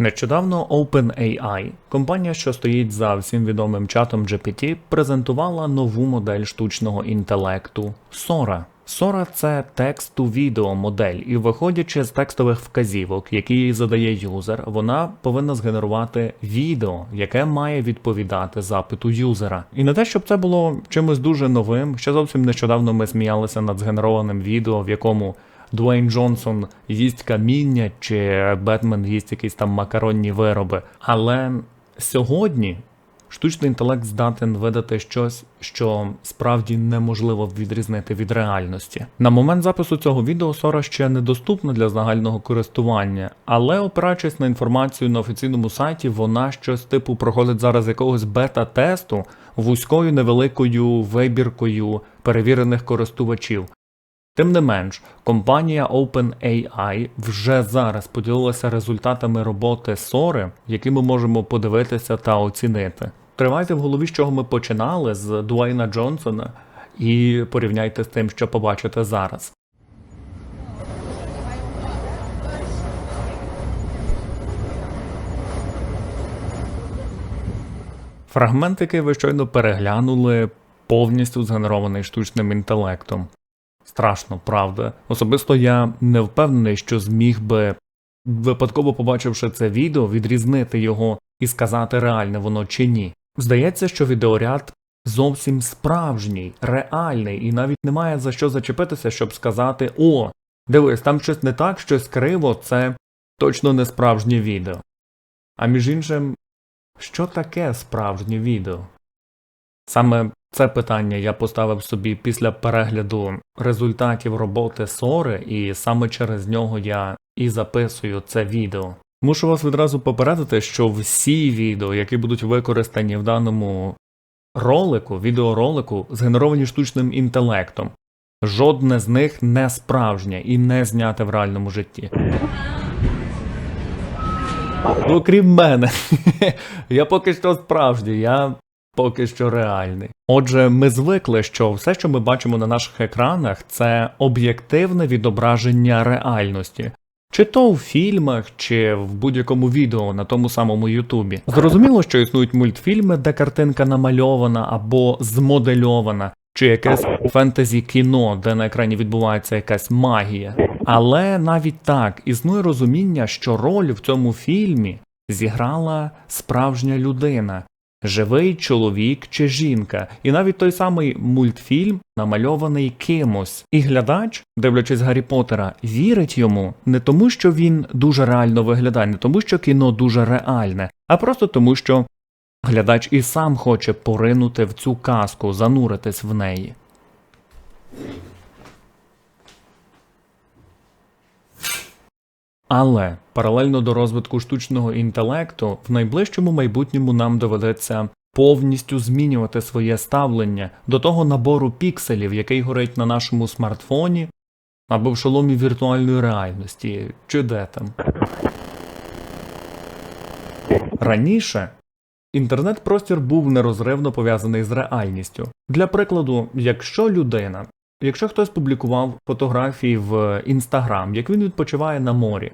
Нещодавно OpenAI, компанія, що стоїть за всім відомим чатом GPT, презентувала нову модель штучного інтелекту Sora. Sora – це текст-to-відео модель, і виходячи з текстових вказівок, які їй задає юзер, вона повинна згенерувати відео, яке має відповідати запиту юзера. І не те, щоб це було чимось дуже новим. Ще зовсім нещодавно ми сміялися над згенерованим відео, в якому Дуейн Джонсон їсть каміння, чи Бетмен їсть якісь там макаронні вироби. Але сьогодні штучний інтелект здатен видати щось, що справді неможливо відрізнити від реальності. На момент запису цього відео Сора ще недоступна для загального користування, але опираючись на інформацію на офіційному сайті, вона щось типу проходить зараз якогось бета-тесту вузькою невеликою вибіркою перевірених користувачів. Тим не менш, компанія OpenAI вже зараз поділилася результатами роботи Сори, які ми можемо подивитися та оцінити. Тримайте в голові, з чого ми починали з Дуайна Джонсона, і порівняйте з тим, що побачите зараз. Фрагмент, який ви щойно переглянули, повністю згенерований штучним інтелектом. Страшно, правда. Особисто я не впевнений, що зміг би, випадково побачивши це відео, відрізнити його і сказати, реальне воно чи ні. Здається, що відеоряд зовсім справжній, реальний, і навіть немає за що зачепитися, щоб сказати: О, дивись, там щось не так, щось криво, це точно не справжнє відео. А між іншим, що таке справжнє відео? Саме це питання я поставив собі після перегляду результатів роботи Сори, і саме через нього я і записую це відео. Мушу вас відразу попередити, що всі відео, які будуть використані в даному ролику, відеоролику, згенеровані штучним інтелектом. Жодне з них не справжнє і не зняте в реальному житті. Окрім мене, я поки що справжній, я поки що реальний. Отже, ми звикли, що все, що ми бачимо на наших екранах, це об'єктивне відображення реальності. Чи то в фільмах, чи в будь-якому відео на тому самому Ютубі. Зрозуміло, що існують мультфільми, де картинка намальована або змодельована, чи якесь фентезі кіно, де на екрані відбувається якась магія. Але навіть так існує розуміння, що роль в цьому фільмі зіграла справжня людина, живий чоловік чи жінка, і навіть той самий мультфільм намальований кимось. І глядач, дивлячись Гаррі Поттера, вірить йому не тому, що він дуже реально виглядає, не тому, що кіно дуже реальне, а просто тому, що глядач і сам хоче поринути в цю казку, зануритись в неї. Але паралельно до розвитку штучного інтелекту, в найближчому майбутньому нам доведеться повністю змінювати своє ставлення до того набору пікселів, який горить на нашому смартфоні або в шоломі віртуальної реальності, чи де там. Раніше інтернет-простір був нерозривно пов'язаний з реальністю. Для прикладу, якщо людина Якщо хтось публікував фотографії в інстаграм, як він відпочиває на морі,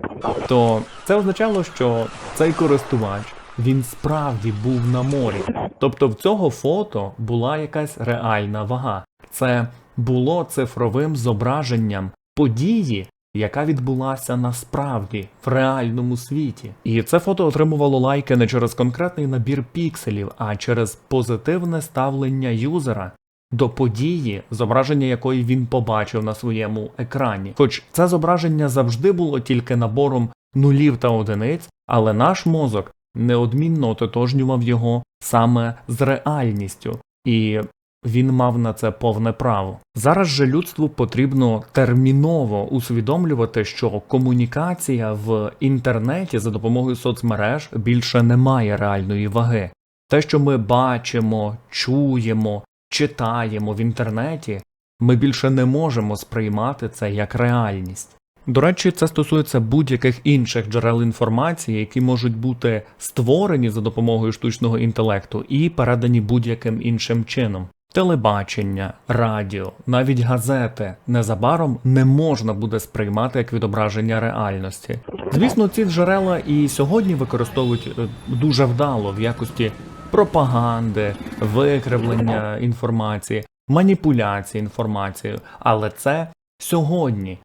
то це означало, що цей користувач він справді був на морі. Тобто в цього фото була якась реальна вага. Це було цифровим зображенням події, яка відбулася насправді в реальному світі. І це фото отримувало лайки не через конкретний набір пікселів, а через позитивне ставлення юзера до події, зображення якої він побачив на своєму екрані. Хоч це зображення завжди було тільки набором нулів та одиниць, але наш мозок неодмінно ототожнював його саме з реальністю, і він мав на це повне право. Зараз же людству потрібно терміново усвідомлювати, що комунікація в інтернеті за допомогою соцмереж більше не має реальної ваги. Те, що ми бачимо, чуємо, читаємо в інтернеті, ми більше не можемо сприймати це як реальність. До речі, це стосується будь-яких інших джерел інформації, які можуть бути створені за допомогою штучного інтелекту і передані будь-яким іншим чином. Телебачення, радіо, навіть газети незабаром не можна буде сприймати як відображення реальності. Звісно, ці джерела і сьогодні використовують е, дуже вдало в якості пропаганди, викривлення інформації, маніпуляції інформацією, але це сьогодні.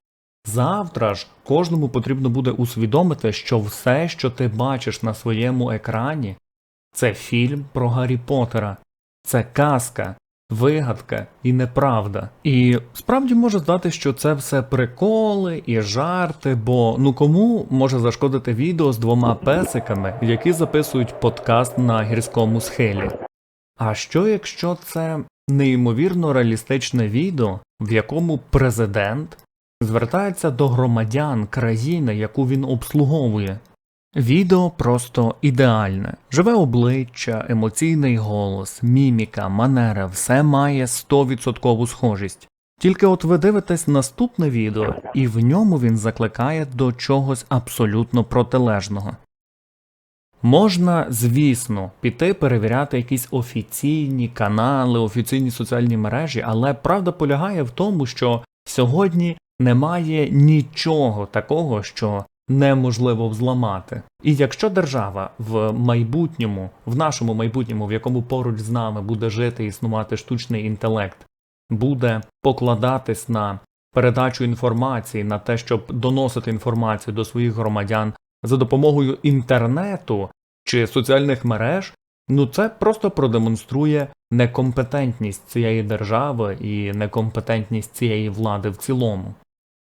Завтра ж кожному потрібно буде усвідомити, що все, що ти бачиш на своєму екрані, це фільм про Гаррі Поттера, це казка, вигадка і неправда. І справді може здати, що це все приколи і жарти, бо ну кому може зашкодити відео з двома песиками, які записують подкаст на гірському схилі. А що якщо це неймовірно реалістичне відео, в якому президент звертається до громадян країни, яку він обслуговує? Відео просто ідеальне. Живе обличчя, емоційний голос, міміка, манера, все має 100% схожість. Тільки от ви дивитесь наступне відео, і в ньому він закликає до чогось абсолютно протилежного. Можна, звісно, піти перевіряти якісь офіційні канали, офіційні соціальні мережі, але правда полягає в тому, що сьогодні немає нічого такого, що неможливо взламати. І якщо держава в майбутньому, в нашому майбутньому, в якому поруч з нами буде жити існувати штучний інтелект, буде покладатись на передачу інформації, на те, щоб доносити інформацію до своїх громадян за допомогою інтернету чи соціальних мереж, ну це просто продемонструє некомпетентність цієї держави і некомпетентність цієї влади в цілому.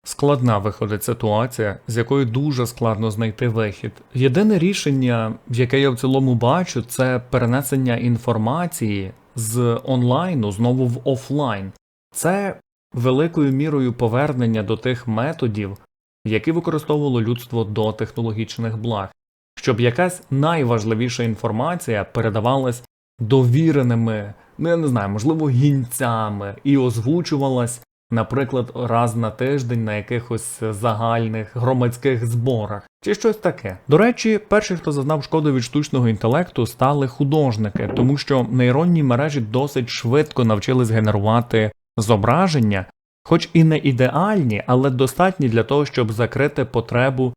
Складна виходить ситуація, з якої дуже складно знайти вихід. Єдине рішення, яке я в цілому бачу, це перенесення інформації з онлайну знову в офлайн. Це великою мірою повернення до тих методів, які використовувало людство до технологічних благ, щоб якась найважливіша інформація передавалась довіреними, ну я не знаю, можливо, гінцями і озвучувалась, наприклад, раз на тиждень на якихось загальних громадських зборах чи щось таке. До речі, перші, хто зазнав шкоди від штучного інтелекту, стали художники, тому що нейронні мережі досить швидко навчились генерувати зображення, хоч і не ідеальні, але достатні для того, щоб закрити потребу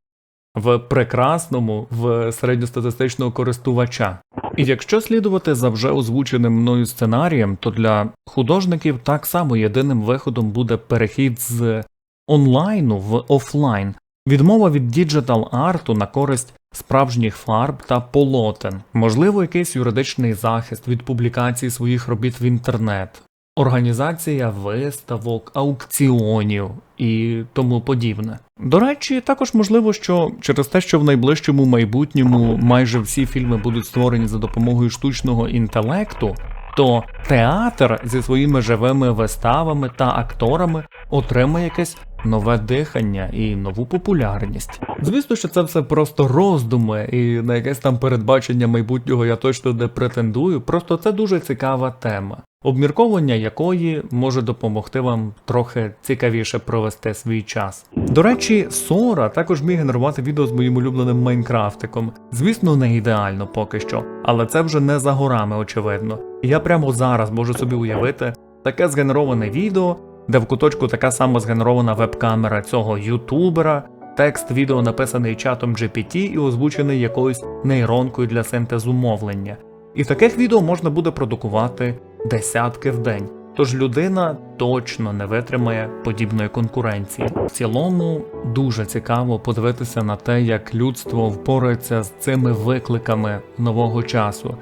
в прекрасному в середньостатистичного користувача. І якщо слідувати за вже озвученим мною сценарієм, то для художників так само єдиним виходом буде перехід з онлайну в офлайн, відмова від діджитал арту на користь справжніх фарб та полотен, можливо, якийсь юридичний захист від публікації своїх робіт в інтернет, організація виставок, аукціонів і тому подібне. До речі, також можливо, що через те, що в найближчому майбутньому майже всі фільми будуть створені за допомогою штучного інтелекту, то театр зі своїми живими виставами та акторами отримає якесь нове дихання і нову популярність. Звісно, що це все просто роздуми, і на якесь там передбачення майбутнього я точно не претендую. Просто це дуже цікава тема. Обмірковування якої може допомогти вам трохи цікавіше провести свій час. До речі, Сора також міг генерувати відео з моїм улюбленим Майнкрафтиком. Звісно, не ідеально поки що, але це вже не за горами, очевидно. Я прямо зараз можу собі уявити таке згенероване відео, де в куточку така сама згенерована веб-камера цього ютубера, текст відео написаний чатом GPT і озвучений якоюсь нейронкою для синтезу мовлення. І таких відео можна буде продукувати десятки в день. Тож людина точно не витримає подібної конкуренції. В цілому дуже цікаво подивитися на те, як людство впорається з цими викликами нового часу.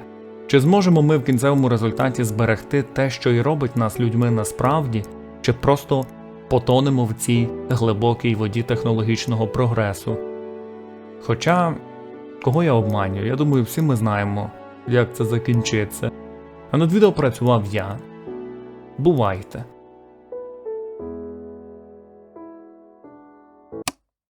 Чи зможемо ми в кінцевому результаті зберегти те, що і робить нас людьми насправді, чи просто потонемо в цій глибокій воді технологічного прогресу? Хоча, кого я обманюю, я думаю, всі ми знаємо, як це закінчиться. А над відео працював я. Бувайте!